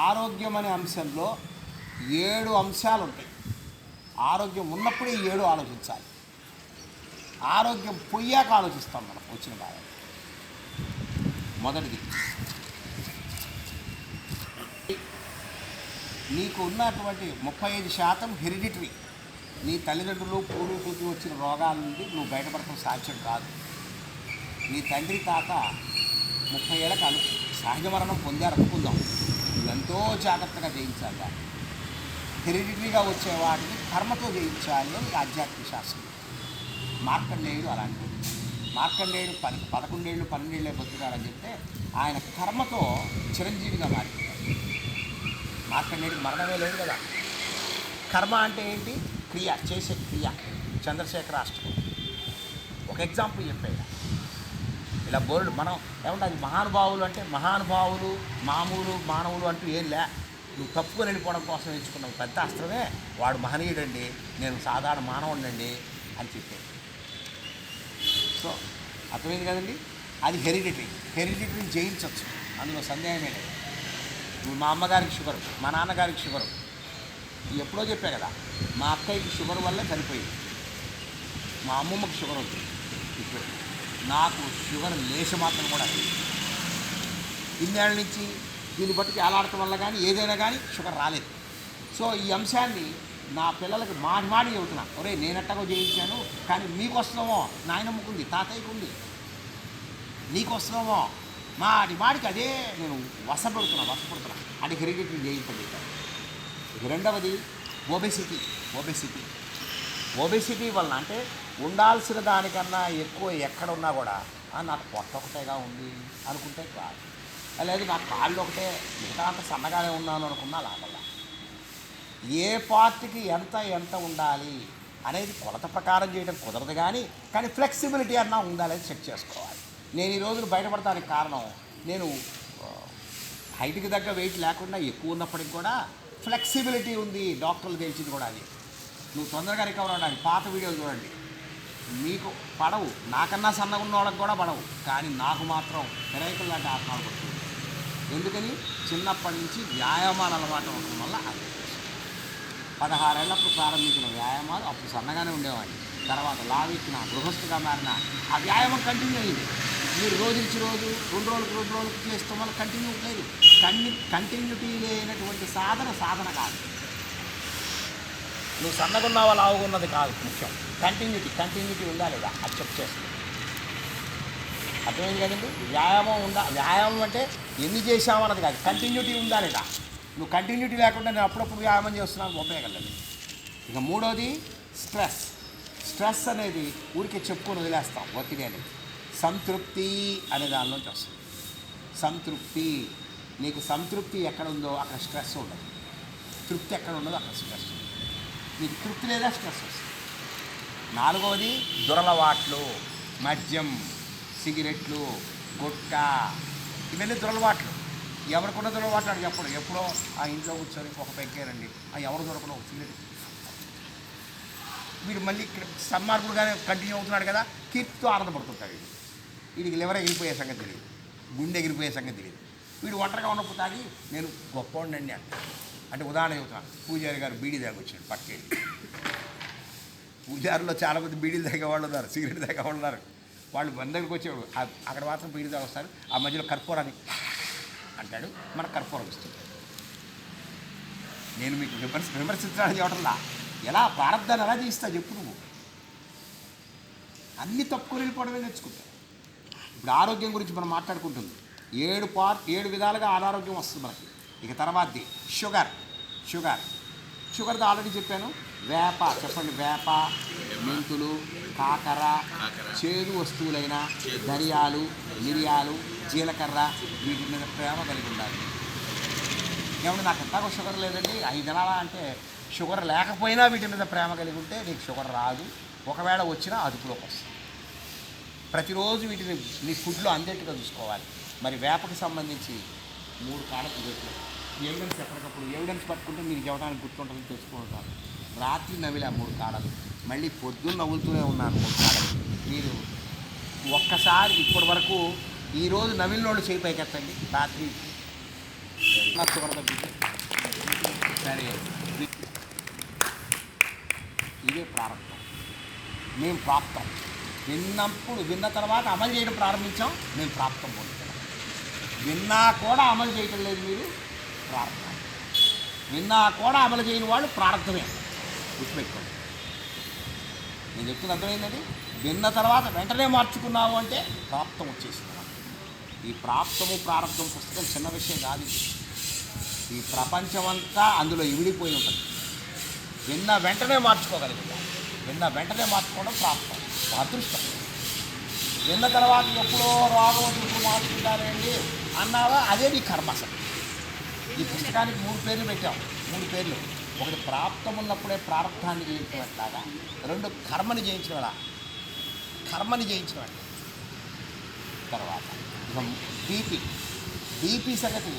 ఆరోగ్యం అనే అంశంలో ఏడు అంశాలు ఉంటాయి ఆరోగ్యం ఉన్నప్పుడే ఈ ఏడు ఆలోచించాలి. ఆరోగ్యం పోయాక ఆలోచిస్తాం మనం వచ్చిన బాధ మొదటిది. నీకు ఉన్నటువంటి ముప్పై ఐదు శాతం హెరిడిటరీ. నీ తల్లిదండ్రులు పూర్వీకులకి వచ్చిన రోగాల నుండి నువ్వు బయటపడటం సాధ్యం కాదు. నీ తండ్రి తాత ముప్పై ఏళ్ళకి అను సహజ మరణం పొందారనుకుందాం. ఎంతో జాగ్రత్తగా జయించాలి దాన్ని. హెరిడిటరీగా వచ్చే వాటిని కర్మతో జయించాలి అని ఆధ్యాత్మిక శాస్త్రం. మార్కండేయుడు అలాంటిది మార్కండేయుడు పది పదకొండేళ్ళు పన్నెండేళ్ళే బతుకుతారని చెప్తే ఆయన కర్మతో చిరంజీవిగా మారిపోయాడు మార్కండేయుడికి మరణమే లేదు కదా. కర్మ అంటే ఏంటి? క్రియ చేసే క్రియ. చంద్రశేఖర అష్టకం ఒక ఎగ్జాంపుల్ చెప్పాడు ఇలా బోర్డు మనం ఏమంటే అది మహానుభావులు అంటే మహానుభావులు మామూలు మానవులు అంటూ ఏం లే. నువ్వు తప్పుకొని వెళ్ళిపోవడం కోసం ఎంచుకున్న పెద్ద అస్త్రమే. వాడు మహనీయుడండి నేను సాధారణ మానవుడినండి అని చెప్పాడు సో అర్థమైంది కదండి? అది హెరిడిటరీ హెరిడిటరీని జయించవచ్చు అందులో సందేహమే లేదు. నువ్వు మా అమ్మగారికి షుగర్ మా నాన్నగారికి షుగర్. ఎప్పుడో చెప్పా కదా మా అక్కయ్యకి షుగర్ వల్ల చనిపోయింది. మా అమ్మమ్మకి షుగర్ ఉంది ఇప్పుడు నాకు షుగర్ లేచి మాత్రం కూడా ఇన్నేళ్ళ నుంచి దీన్ని బట్టి వేలాడటం వల్ల కానీ ఏదైనా కానీ షుగర్ రాలేదు. సో ఈ అంశాన్ని నా పిల్లలకి మాడి మాడి చెబుతున్నా. ఒరే నేనట్టగా చేయించాను కానీ మీకు వస్తున్నామో నాయనమ్మకుంది తాతయ్యకు ఉంది నీకు వస్తున్నామో మాడి మాడికి అదే నేను వసపడుతున్నా వసపడుతున్నా. అది హెరిడిటరీ చేయించండి రెండవది ఒబెసిటీ ఒబెసిటీ ఒబెసిటీ వలన అంటే ఉండాల్సిన దానికన్నా ఎక్కువ ఎక్కడ ఉన్నా కూడా నాకు పొట్ట ఒకటేగా ఉంది అనుకుంటే కాదు. లేదు నా కాళ్ళు ఒకటే మిగతా అంత సన్నగానే ఉన్నాను అనుకున్నా లాగల్లా ఏ పార్టీకి ఎంత ఎంత ఉండాలి అనేది కొలత ప్రకారం చేయడం కుదరదు కానీ కానీ ఫ్లెక్సిబిలిటీ అన్నా ఉండాలని చెక్ చేసుకోవాలి. నేను ఈ రోజులు బయటపడటానికి కారణం నేను హైట్కి తగ్గ వెయిట్ లేకుండా ఎక్కువ ఉన్నప్పటికి కూడా ఫ్లెక్సిబిలిటీ ఉంది డాక్టర్లు తెలిసింది కూడా అది. నువ్వు తొందరగా రికవర్ అవ్వడానికి పాత వీడియోలు చూడండి. మీకు పడవు. నాకన్నా సన్నగా ఉన్న వాళ్ళకి కూడా పడవు. కానీ నాకు మాత్రం పెరైకల్ లాంటి ఆత్మలు పడుతుంది ఎందుకని? చిన్నప్పటి నుంచి వ్యాయామాలు అలవాటు అవడం వల్ల అది పదహారేళ్ళప్పుడు ప్రారంభించిన వ్యాయామాలు అప్పుడు సన్నగానే ఉండేవాడిని. తర్వాత లావెక్కిన గృహస్థుగా మారిన ఆ వ్యాయామం కంటిన్యూ అయింది. మీరు రోజు రోజు రెండు రోజులకు రెండు రోజులకు చేస్తాం వల్ల కంటిన్యూ లేదు. కంటి కంటిన్యూటీ లేనటువంటి సాధన సాధన కాదు. నువ్వు సన్నగున్నావా లావుగున్నది కాదు ముఖ్యం. కంటిన్యూటీ కంటిన్యూటీ ఉందా లేదా? అది చెక్ చేస్తుంది అర్థమైంది కదండి? వ్యాయామం ఉందా? వ్యాయామం అంటే ఎన్ని చేసామన్నది కాదు. కంటిన్యూటీ ఉందా లేదా? నువ్వు కంటిన్యూటీ లేకుండా నేను అప్పుడప్పుడు వ్యాయామం చేస్తున్నాను ఉపయోగం ఇక మూడోది స్ట్రెస్ స్ట్రెస్ అనేది ఊరికే చెప్పుకొని వదిలేస్తాం ఒత్తిడి అనేది. సంతృప్తి అనే దానిలోంచి వస్తుంది. సంతృప్తి. నీకు సంతృప్తి ఎక్కడ ఉందో అక్కడ స్ట్రెస్ ఉండదు. తృప్తి ఎక్కడ ఉండదో అక్కడ స్ట్రెస్ ఉండదు నీకు తృప్తి లేదా స్ట్రెస్ వస్తుంది నాలుగవది దురలవాట్లు మద్యం సిగరెట్లు గుట్కా ఇవన్నీ దురలవాట్లు. ఎవరికున్న దురలవాట్లు అని చెప్పడు. ఎప్పుడో ఆ ఇంట్లో కూర్చొని ఒక పెక్కారండి ఆ ఎవరు దొరకడం ఒక సిగరెట్. వీడు మళ్ళీ ఇక్కడ సన్మార్గుడుగానే కంటిన్యూ అవుతున్నాడు కదా కీర్తితో ఆనందపడుతుంటాడు వీడికి లివర్ ఎగిరిపోయే సంగతి తెలియదు. గుండె ఎగిరిపోయే సంగతి తెలియదు. వీడు ఒంటరిగా ఉన్నప్పుడు తాగి నేను గొప్పవాడినండి అంట. అంటే ఉదాహరణ చెబుతాను పూజారి గారు బీడీ తాగొచ్చాడు పక్కేది పూజారులో చాలామంది బీడీలు తాగేవాళ్ళు ఉన్నారు సిగరెట్ తాగేవాళ్ళు ఉన్నారు. వాళ్ళు మన దగ్గరికి వచ్చేవాడు అక్కడ మాత్రం బీడీ తాగొస్తారు ఆ మధ్యలో కర్పూరాన్ని అంటాడు మన కర్పూరం ఇస్తుంది. నేను మీకు విమర్శ విమర్శించడానికి చెప్పటంలా ఎలా ప్రారంధాన్ని ఎలా చేయిస్తా చెప్పు నువ్వు. అన్ని తక్కువ వెళ్ళిపోవడమే నేర్చుకుంటా. ఇప్పుడు ఆరోగ్యం గురించి మనం మాట్లాడుకుంటుంది. ఏడు పార్ట్ ఏడు విధాలుగా అనారోగ్యం వస్తుంది మనకి. ఇక తర్వాతది షుగర్ షుగర్. షుగర్తో ఆల్రెడీ చెప్పాను. వేప చెప్పండి వేప మెంతులు కాకర చేదు వస్తువులైన ధనియాలు మిరియాలు జీలకర్ర వీటి మీద ప్రేమ కలిగి ఉండాలి. ఏమంటే నాకు ఎట్లాగో షుగర్ లేదండి. ఐదు నెలల అంటే షుగర్ లేకపోయినా వీటి మీద ప్రేమ కలిగి ఉంటే నీకు షుగర్ రాదు. ఒకవేళ వచ్చినా అదుపులోకి వస్తుంది. ప్రతిరోజు వీటిని నీ ఫుడ్లో అందేట్టుగా చూసుకోవాలి. మరి వేపకు సంబంధించి మూడు కాళ్ళకు పెట్టు. ఎవిడెన్స్ ఎప్పటికప్పుడు ఎవిడెన్స్ పట్టుకుంటే మీకు చెప్పడానికి గుర్తుంటుందని తెలుసుకుంటారు రాత్రి నవ్విలే ఆ మూడు కాడలు. మళ్ళీ పొద్దున్న నవ్వులుతూనే ఉన్నాను మూడు కాడలు. మీరు ఒక్కసారి ఇప్పటి వరకు ఈరోజు నవిలినోళ్ళు చేయి పైకెత్తండి రాత్రి సరే. ఇదే ప్రారంభం. మేము ప్రాప్తం. విన్నప్పుడు విన్న తర్వాత అమలు చేయడం ప్రారంభించాం. మేము ప్రాప్తం పొందుతున్నాం విన్నా కూడా అమలు చేయటం లేదు మీరు ప్రార్థన. విన్నా కూడా అమలు చేయని వాళ్ళు ప్రారంభమే గుర్తుపెట్టుకోండి. నేను చెప్తున్న అర్థమైందండి? విన్న తర్వాత వెంటనే మార్చుకున్నాము అంటే ప్రాప్తం వచ్చేసింది. ఈ ప్రాప్తము ప్రారంభం పుస్తకం చిన్న విషయం కాదు ఈ ప్రపంచమంతా అందులో ఇమిడిపోయి ఉంటుంది. విన్న వెంటనే మార్చుకోగలిగిందా విన్న వెంటనే మార్చుకోవడం ప్రాప్తం అదృష్టం. విన్న తర్వాత ఎప్పుడో రోగం వచ్చి ఇప్పుడు మార్చుకుంటారండి అన్నావా? అదే నీ కర్మ అసలు. ఈ పుస్తకానికి మూడు పేర్లు పెట్టాం. మూడు పేర్లు. ఒకటి ప్రాప్తం ఉన్నప్పుడే ప్రారంభాన్ని జయించడం రెండు కర్మని జయించడం కర్మని జయించడం తర్వాత బీపీ. బీపీ సంగతి